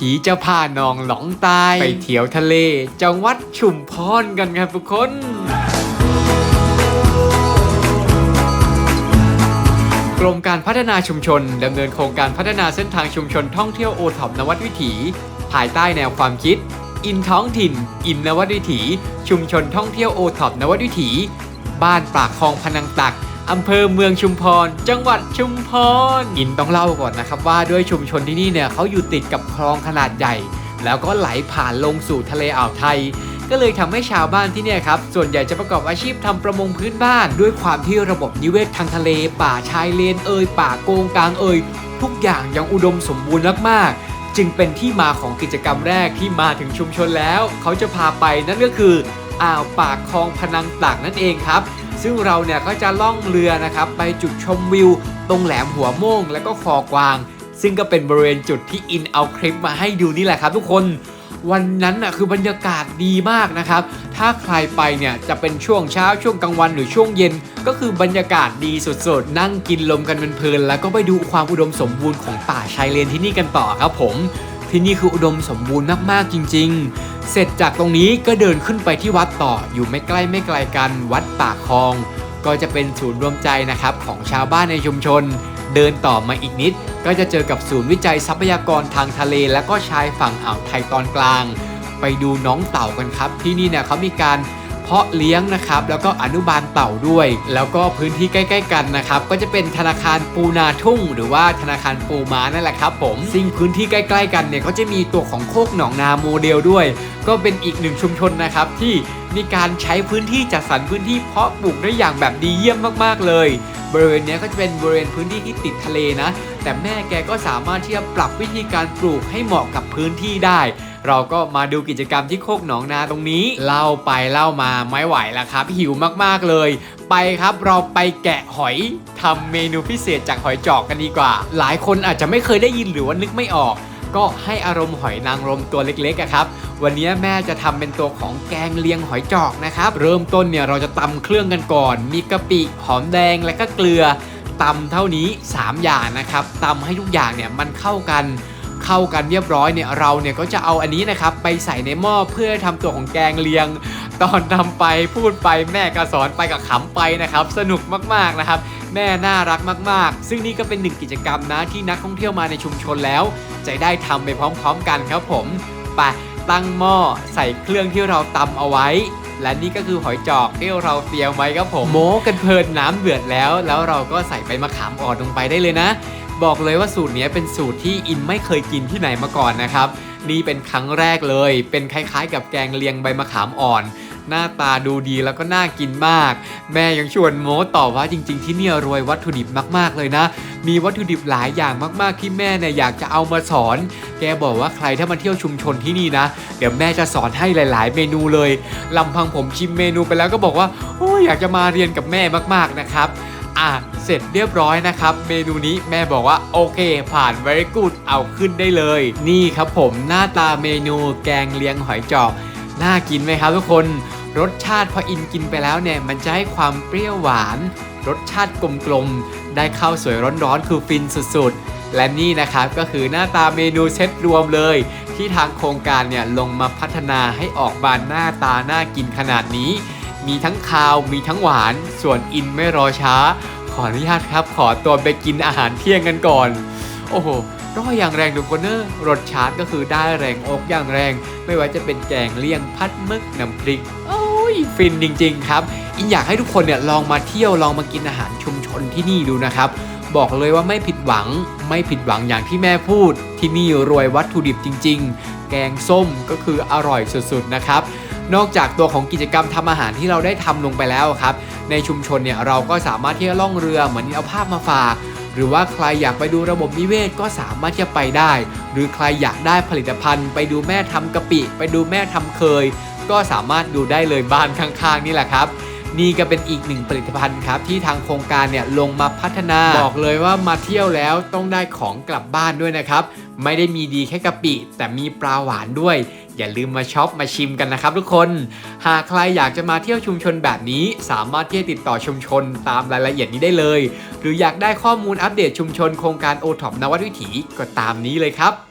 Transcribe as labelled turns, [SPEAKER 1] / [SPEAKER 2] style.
[SPEAKER 1] ถีจะพาน้องหลองตาย ไปเที่ยวทะเล จังหวัดชุมพรกันครับทุกคนกรมการพัฒนาชุมชนดำเนินโครงการพัฒนาเส้นทางชุมชนท่องเที่ยวโอท็อปนวัดวิถี ภายใต้แนวความคิด อินท้องถิ่น อินนวัดวิถี ชุมชนท่องเที่ยวโอท็อปนวัดวิถี บ้านปากคลองพนังตัก อำเภอเมืองชุมพร จังหวัดชุมพรอินต้องเล่าก่อนนะครับว่าด้วยชุมชนที่นี่เนี่ยเขาอยู่ติดกับคลองขนาดใหญ่ แล้วก็ไหลผ่านลงสู่ทะเลอ่าวไทย ก็เลยทำให้ชาวบ้านที่เนี่ยครับส่วนใหญ่จะประกอบอาชีพทำประมงพื้นบ้าน ด้วยความที่ระบบนิเวศทางทะเล ป่าชายเลนเอ่ยป่าโกงกลางเอ่ยทุกอย่างยังอุดมสมบูรณ์มากๆ จึงเป็นที่มาของกิจกรรมแรกที่มาถึงชุมชนแล้ว เขาจะพาไปนั่นก็คืออ่าวปากคลองพนังตักนั่นเองครับ ซึ่งเราเนี่ยก็จะล่องเรือนะครับไปจุดชมวิว ตรงแหลมหัวโม่งและก็คอกวาง ซึ่งก็เป็นบริเวณจุดที่อินเอาคลิปมาให้ดูนี่แหละครับ ทุกคนวันนั้นน่ะคือบรรยากาศดีมากนะครับ ถ้าใครไปเนี่ยจะเป็นช่วงเช้าช่วงกลางวันหรือช่วงเย็น ก็คือบรรยากาศดีสุดๆ นั่งกินลมกันเพลินๆแล้วก็ไปดูความอุดมสมบูรณ์ของป่าชายเลนที่นี่กันต่อครับผม ที่นี่คืออุดมสมบูรณ์มากๆจริง ๆ เสร็จจากตรงนี้ก็เดินขึ้นไปที่วัดต่ออยู่ไม่ใกล้ไม่ไกลกันวัดปากคลอง ก็จะเป็นศูนย์รวมใจนะครับของชาวบ้านในชุมชน เดินต่อมาอีกนิด ก็จะเจอกับศูนย์วิจัยทรัพยากรทางทะเล และก็ชายฝั่งอ่าวไทยตอนกลาง ไปดูน้องเต่ากันครับ ที่นี่เนี่ยเขามีการ เพาะเลี้ยงนะครับแล้วก็อนุบาลเต่าด้วย แล้วก็พื้นที่ใกล้ ๆ กันนะครับก็จะเป็นธนาคารปูนาทุ่ง หรือว่าธนาคารปูม้านั่นแหละครับผมซึ่งพื้นที่ใกล้ ๆ กันเนี่ยก็จะมีตัวของโคกหนองนาโมเดลด้วย ก็เป็นอีกหนึ่งชุมชนนะครับที่มีการใช้พื้นที่จัดสรรพื้นที่เพาะปลูกได้อย่างแบบดีเยี่ยมมากๆเลย บริเวณนี้ก็จะเป็นบริเวณพื้นที่ที่ติดทะเลนะ แต่แม่แกก็สามารถที่จะปรับวิธีการปลูกให้เหมาะกับพื้นที่ได้ เราก็มาดูกิจกรรมที่โคกหนองนาตรงนี้ เล่าไปเล่ามาไม่ไหวแล้วครับ หิวมากๆเลย ไปครับเราไปแกะหอยทำเมนูพิเศษจากหอยจอกกันดีกว่า หลายคนอาจจะไม่เคยได้ยินหรือว่านึกไม่ออกก็ให้อารมณ์หอยนางรมตัวเล็กๆครับ วันนี้แม่จะทำเป็นตัวของแกงเลียงหอยจอกนะครับ เริ่มต้นเนี่ยเราจะตำเครื่องกันก่อน มีกะปิหอมแดงและก็เกลือตำเท่านี้ 3 อย่างนะครับตำให้ทุกอย่างเนี่ยมันเข้ากัน เข้ากันเรียบร้อยเนี่ยเราเนี่ยก็จะเอาอันนี้นะครับไปใส่ในหม้อเพื่อทำตัวของแกงเลียง ตอนทำไปพูดไปแม่ก็สอนไปกับขำไปนะครับ สนุกมากๆนะครับ แม่น่ารักมากๆ ซึ่งนี่ก็เป็นหนึ่งกิจกรรมนะที่นักท่องเที่ยวมาในชุมชนแล้วจะได้ทำไปพร้อมๆ กันครับผมไปตั้งหม้อใส่เครื่องที่เราตำเอาไว้และนี่ก็คือหอยจอกที่เราเตรียมไว้ครับผมโม้กันเพลินน้ำเดือดแล้ว แล้วเราก็ใส่ใบมะขามอ่อนลงไปได้เลยนะ บอกเลยว่าสูตรนี้เป็นสูตรที่อินไม่เคยกินที่ไหนมาก่อนนะครับ นี่เป็นครั้งแรกเลย เป็นคล้ายๆ กับแกงเลียงใบมะขามอ่อน หน้าตาดูดีแล้วก็น่ากินมาก แม่ยังชวนโม้ต่อว่าจริง ๆ ที่เนี่ยรวยวัตถุดิบมากๆเลยนะ มีวัตถุดิบหลายอย่างมากๆที่แม่เนี่ยอยากจะเอามาสอน แกบอกว่าใครถ้ามาเที่ยวชุมชนที่นี่นะ เดี๋ยวแม่จะสอนให้หลาย ๆ เมนูเลยลำพังผมชิมเมนูไปแล้วก็บอกว่าโอ้ยอยากจะมาเรียนกับแม่มากๆนะครับ อะเสร็จเรียบร้อยนะครับ เมนูนี้แม่บอกว่าโอเค ผ่าน very good เอาขึ้นได้เลย นี่ครับผมหน้าตาเมนูแกงเลียงหอยจอกน่ากินไหมครับทุกคน รสชาติพออินกินไปแล้วเนี่ย มันจะให้ความเปรี้ยวหวาน รสชาติกลมๆ ได้ข้าวสวยร้อนๆ คือฟินสุดๆ และนี่นะครับก็คือหน้าตาเมนูเซตรวมเลย ที่ทางโครงการเนี่ยลงมาพัฒนาให้ออกมาหน้าตาน่ากินขนาดนี้ มีทั้งคาวมีทั้งหวาน ส่วนอินไม่รอช้า ขออนุญาตครับ ขอตัวไปกินอาหารเที่ยงกันก่อน โอ้โหร้อยอย่างแรงทุกคนเนอะรสชาติก็คือได้แรงอกอย่างแรง ไม่ว่าจะเป็นแกงเลี่ยงพัดมึกน้ำพริก โอ้ยฟินจริง ๆ ครับ อินอยากให้ทุกคนเนี่ยลองมาเที่ยวลองมากินอาหารชุมชนที่นี่ดูนะครับ บอกเลยว่าไม่ผิดหวัง ไม่ผิดหวังอย่างที่แม่พูด ที่นี่รวยวัตถุดิบจริง ๆ แกงส้มก็คืออร่อยสุดๆนะครับ นอกจากตัวของกิจกรรมทำอาหารที่เราได้ทำลงไปแล้วครับ ในชุมชนเนี่ยเราก็สามารถที่จะล่องเรือเหมือนเอาภาพมาฝาก หรือว่าใครอยากไปดูระบบนิเวศก็สามารถจะไปได้ หรือใครอยากได้ผลิตภัณฑ์ ไปดูแม่ทำกะปิ ไปดูแม่ทำเคย ก็สามารถดูได้เลยบ้านข้างๆนี่แหละครับนี่ก็เป็นอีกหนึ่งผลิตภัณฑ์ครับที่ทางโครงการเนี่ยลงมาพัฒนาบอกเลยว่ามาเที่ยวแล้วต้องได้ของกลับบ้านด้วยนะครับ ไม่ได้มีดีแค่กะปิ แต่มีปลาหวานด้วย อย่าลืมมาช็อปมาชิมกันนะครับทุกคน หากใครอยากจะมาเที่ยวชุมชนแบบนี้ สามารถที่จะติดต่อชุมชนตามรายละเอียดนี้ได้เลย หรืออยากได้ข้อมูลอัปเดตชุมชนโครงการโอท็อปนวัดวิถีก็ตามนี้เลยครับ